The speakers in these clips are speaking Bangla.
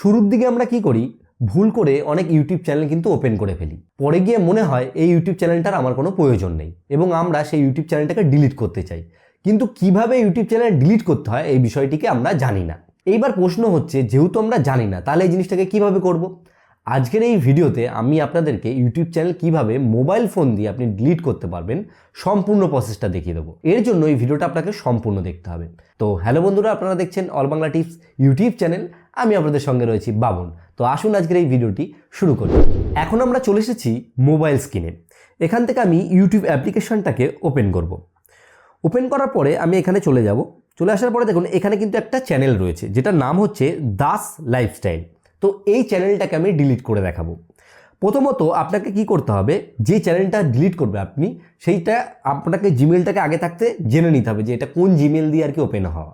শুরুর দিকে আমরা কি করি? ভুল করে অনেক ইউটিউব চ্যানেল কিন্তু ওপেন করে ফেলি। পরে গিয়ে মনে হয় এই ইউটিউব চ্যানেলটার আমার কোনো প্রয়োজন নেই এবং আমরা সেই ইউটিউব চ্যানেলটাকে ডিলিট করতে চাই। কিন্তু কীভাবে ইউটিউব চ্যানেল ডিলিট করতে হয় এই বিষয়টিকে আমরা জানি না। এইবার প্রশ্ন হচ্ছে, যেহেতু আমরা জানি না, তাহলে এই জিনিসটাকে কীভাবে করব? আজকের এই ভিডিওতে আমি আপনাদেরকে ইউটিউব চ্যানেল কীভাবে মোবাইল ফোন দিয়ে আপনি ডিলিট করতে পারবেন, সম্পূর্ণ প্রসেসটা দেখিয়ে দেবো। এর জন্য এই ভিডিওটা আপনাকে সম্পূর্ণ দেখতে হবে। তো হ্যালো বন্ধুরা, আপনারা দেখছেন all Bangla tips YouTube channel আমি আপনাদের সঙ্গে রয়েছি বাবন তো আসুন আজকের এই ভিডিওটি শুরু করি। এখন আমরা চলে এসেছি মোবাইল স্ক্রিনে। এখান থেকে আমি ইউটিউব অ্যাপ্লিকেশনটাকে ওপেন করব। ওপেন করার পরে আমি এখানে চলে যাব। চলে আসার পরে দেখুন, এখানে কিন্তু একটা চ্যানেল রয়েছে, যেটার নাম হচ্ছে দাস লাইফস্টাইল। তো এই চ্যানেলটাকে আমি ডিলিট করে দেখাবো। প্রথমত আপনাকে কি করতে হবে, যে চ্যানেলটা ডিলিট করবে আপনি, সেইটা আপনাকে জিমেলটাকে আগে থাকতে জেনে নিতে হবে যে এটা কোন জিমেল দিয়ে আর কি ওপেন হওয়া।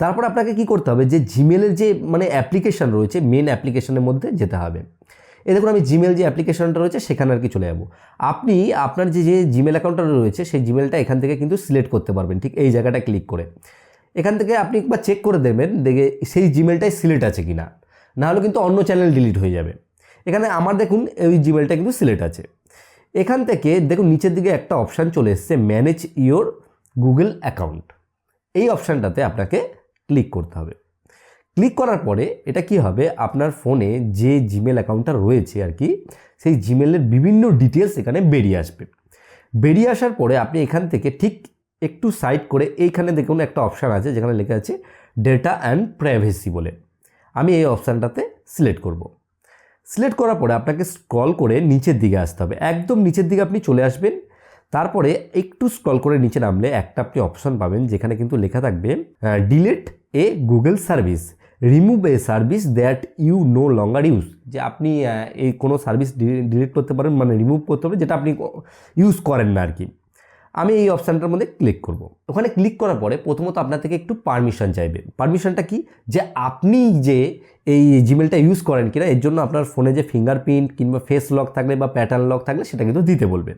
তারপর আপনাকে কি করতে হবে? যে জিমেলের যে মানে অ্যাপ্লিকেশান রয়েছে মেন অ্যাপ্লিকেশনের মধ্যে যেতে হবে। এ দেখুন, আমি জিমেল যে অ্যাপ্লিকেশনটা রয়েছে, সেখানে আর কি চলে যাব। আপনি আপনার যে যে জিমেল অ্যাকাউন্টটা রয়েছে, সেই জিমেলটা এখান থেকে কিন্তু সিলেক্ট করতে পারবেন, ঠিক এই জায়গাটা ক্লিক করে। এখান থেকে আপনি একবার চেক করে দেবেন, দেখে সেই জিমেলটাই সিলেক্ট আছে কি না নাহলে কিন্তু অন্য চ্যানেল ডিলিট হয়ে যাবে। এখানে আমার দেখুন ওই জিমেলটা কিন্তু সিলেক্ট আছে। এখান থেকে দেখুন, নিচের দিকে একটা অপশান চলে এসছে ম্যানেজ ইওর গুগল অ্যাকাউন্ট এই অপশানটাতে আপনাকে ক্লিক করতে হবে। ক্লিক করার পরে এটা কি হবে? আপনার ফোনে যে জিমেল অ্যাকাউন্টটা রয়েছে আর কি, সেই জিমেলের বিভিন্ন ডিটেলস এখানে বেরিয়ে আসবে। বেরিয়ে আসার পরে আপনি এখান থেকে ঠিক একটু সাইড করে এইখানে দেখুন একটা অপশান আছে, যেখানে লেখা আছে ডেটা অ্যান্ড প্রাইভেসি বলে। আমি এই অপশানটাতে সিলেক্ট করব। সিলেক্ট করার পরে আপনাকে স্ক্রল করে নিচের দিকে আসতে হবে। একদম নিচের দিকে আপনি চলে আসবেন। তারপরে একটু স্ক্রল করে নিচে নামলে একটা আপনি অপশন পাবেন যেখানে কিন্তু লেখা থাকবে delete a Google service remove a service that you no longer use যে আপনি এই কোনো সার্ভিস ডিলিট করতে পারেন মানে রিমুভ করতে পারেন, যেটা আপনি ইউজ করেন না আর কি। আমি এই অপশানটার মধ্যে ক্লিক করব। ওখানে ক্লিক করার পরে প্রথমত আপনার থেকে একটু পারমিশন চাইবে। পারমিশনটা কি? যে আপনি যে এই জিমেলটা ইউজ করেন কিনা, এর জন্য আপনার ফোনে যে ফিঙ্গারপ্রিন্ট কিংবা ফেস লক থাকলে বা প্যাটার্ন লক থাকলে সেটা কিন্তু দিতে বলবে।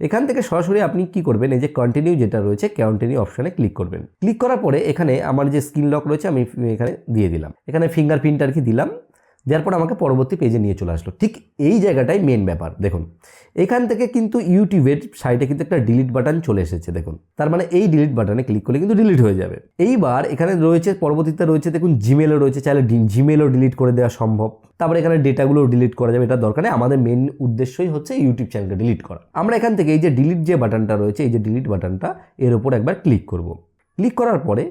এখান থেকে সরাসরি আপনি কি করবেন? এই যে কন্টিনিউ যেটা রয়েছে কন্টিনিউ অপশানে ক্লিক করবেন। ক্লিক করার পরে এখানে আমার যে স্ক্রিন লক রয়েছে, আমি এখানে দিয়ে দিলাম। এখানে ফিঙ্গারপ্রিন্ট আর কি দিলাম। দেওয়ার পর আমাকে পরবর্তী পেজে নিয়ে চলে আসলো। ঠিক এই জায়গাটাই মেন ব্যাপার, দেখুন। এখান থেকে কিন্তু ইউটিউবের সাইডে কিন্তু একটা ডিলিট বাটন চলে এসেছে, দেখুন। তার মানে এই ডিলিট বাটনে ক্লিক করলে কিন্তু ডিলিট হয়ে যাবে। এইবার এখানে রয়েছে, পরবর্তীতে রয়েছে, দেখুন জিমেলও রয়েছে, চাইলে জিমেলও ডিলিট করে দেওয়া সম্ভব। তারপরে এখানে ডেটাগুলো ডিলিট করা যাবে, এটা দরকার নেই। আমাদের মেন উদ্দেশ্যই হচ্ছে ইউটিউব চ্যানেলকে ডিলিট করা। আমরা এখান থেকে এই যে ডিলিট যে বাটনটা রয়েছে, এই যে ডিলিট বাটনটা এর উপর একবার ক্লিক করব। ক্লিক করার পরে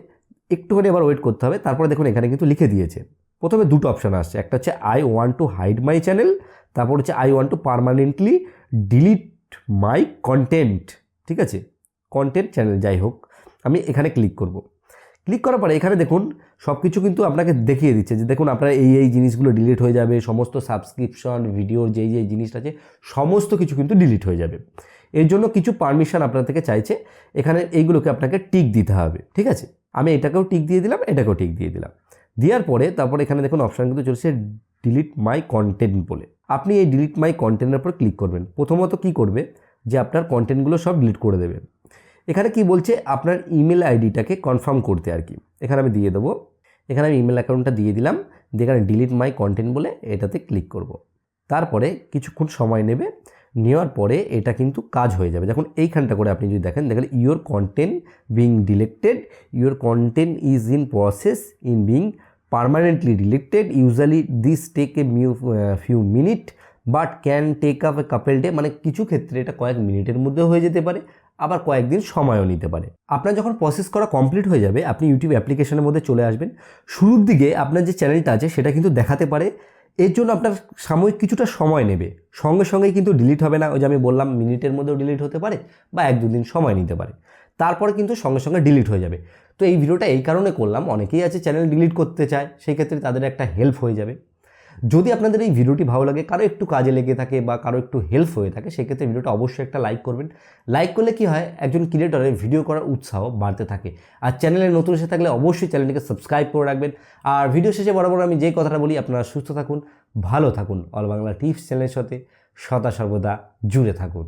একটুখানি আবার ওয়েট করতে হবে। তারপরে দেখুন, এখানে কিন্তু লিখে দিয়েছে। প্রথমে দুটো অপশান আসছে। একটা হচ্ছে I want to hide my channel তারপর হচ্ছে I want to permanently delete my content ঠিক আছে? কন্টেন্ট চ্যানেল যাই হোক, আমি এখানে ক্লিক করব। ক্লিক করার পরে এখানে দেখুন সব কিছু কিন্তু আপনাকে দেখিয়ে দিচ্ছে যে দেখুন আপনার এই এই জিনিসগুলো ডিলিট হয়ে যাবে, সমস্ত সাবস্ক্রিপশন ভিডিওর যেই যেই জিনিসটা আছে, সমস্ত কিছু কিন্তু ডিলিট হয়ে যাবে। এর জন্য কিছু পারমিশন আপনার থেকে চাইছে, এখানে এইগুলোকে আপনাকে টিক দিতে হবে, ঠিক আছে? আমি এটাকেও টিক দিয়ে দিলাম, এটাকেও টিক দিয়ে দিলাম। দেওয়ার পরে তারপরে এখানে দেখুন অপশান কিন্তু চলছে ডিলিট মাই কন্টেন্ট বলে। আপনি এই ডিলিট মাই কন্টেন্টের উপর ক্লিক করবেন। প্রথমত কি করবে? যে আপনার কন্টেন্টগুলো সব ডিলিট করে দেবে। এখানে কি বলছে? আপনার ইমেল আইডিটাকে কনফার্ম করতে আর কি। এখানে আমি দিয়ে দেবো। এখানে আমি ইমেল অ্যাকাউন্টটা দিয়ে দিলাম। দিয়ে এখানে ডিলিট মাই কন্টেন্ট বলে এটাতে ক্লিক করব। তারপরে কিছুক্ষণ সময় নেবে। নেওয়ার পরে এটা কিন্তু কাজ হয়ে যাবে। যখন এইখানটা করে আপনি যদি দেখেন দেখেন your content being deleted your content is in process in being permanently deleted usually this take a mu few minute but can take up a couple day মানে কিছু ক্ষেত্রে এটা কয়েক মিনিটের মধ্যে হয়ে যেতে পারে, আবার কয়েকদিন সময়ও নিতে পারে। আপনার যখন প্রসেস করা কমপ্লিট হয়ে যাবে, আপনি ইউটিউব অ্যাপ্লিকেশনের মধ্যে চলে আসবেন। শুরুর দিকে আপনার যে চ্যানেলটা আছে, সেটা কিন্তু দেখাতে পারে এর জন্য আপনার সাময়িক কিছুটা সময় নেবে। সঙ্গে সঙ্গে কিন্তু ডিলিট হবে না। ওই যে আমি বললাম, মিনিটের মধ্যেও ডিলিট হতে পারে বা এক দুদিন সময় নিতে পারে। তারপরে কিন্তু সঙ্গে সঙ্গে ডিলিট হয়ে যাবে। তো এই ভিডিওটা এই কারণে করলাম। অনেকেই আছে চ্যানেল ডিলিট করতে চায়, সেই ক্ষেত্রে তাদের একটা হেল্প হয়ে যাবে। যদি আপনাদের এই ভিডিওটি ভালো লাগে, কারও একটু কাজে লেগে থাকে বা কারও একটু হেল্প হয়ে থাকে, সেক্ষেত্রে ভিডিওটা অবশ্যই একটা লাইক করবেন। লাইক করলে কি হয়, একজন ক্রিয়েটরের ভিডিও করার উৎসাহ বাড়তে থাকে। আর চ্যানেলে নতুন এসে থাকলে অবশ্যই চ্যানেলটিকে সাবস্ক্রাইব করে রাখবেন। আর ভিডিও শেষে বরাবর আমি যে কথাটা বলি, আপনারা সুস্থ থাকুন, ভালো থাকুন। অল বাংলা টিপস চ্যানেলের সাথে সদা সর্বদা জুড়ে থাকুন।